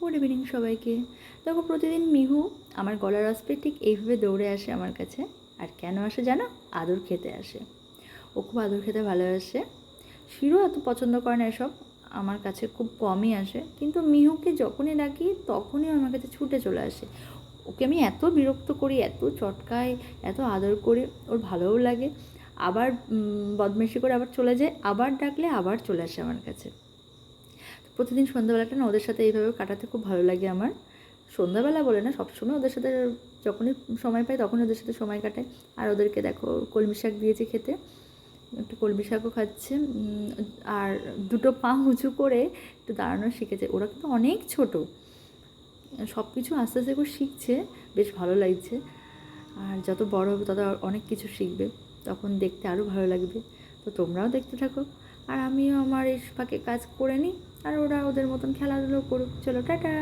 Good evening সবাইকে। দেখো প্রতিদিন মিহু আমার গলার আসবে ঠিক এইভাবে দৌড়ে আসে আমার কাছে। আর কেন আসে জানো? আদর খেতে আসে। ও খুব আদর খেতে ভালোবাসে। শিরও এত পছন্দ করে না এসব। আমার কাছে খুব কমই আসে। কিন্তু মিহুকে যখনই ডাকি তখনই আমার কাছে ছুটে চলে আসে। ওকে আমি এত বিরক্ত করি এত চটকাই এত আদর করি ওর ভালোও লাগে। আবার উম, বদমাইশি করে আবার চলে যায় আবার ডাকলে আবার চলে আসে আমার কাছে। প্রতিদিন সন্ধ্যাবেলাটা না ওদের সাথে এইভাবে কাটাতে খুব ভালো লাগে আমার। সন্ধ্যাবেলা বলে না, সবসময় ওদের সাথে যখনই সময় পাই তখন ওদের সাথে সময় কাটাই। আর ওদেরকে দেখো, কলমি শাক দিয়েছে খেতে। একটু কলমি শাকও খাচ্ছে। আর দুটো পা উঁচু করে একটু দাঁড়ানো শিখেছে। ওরা কিন্তু অনেক ছোট। সব কিছু আস্তে আস্তে করে শিখছে। বেশ ভালো লাগছে। আর যত বড় হবে তত অনেক কিছু শিখবে। তখন দেখতে আরও ভালো লাগবে। তো তোমরাও দেখতে থাকো। আর আমিও আমার এই ফাঁকে কাজ করে নিই, আর ওরা ওদের মতন খেলাধুলো করুক। চলো, টাটা!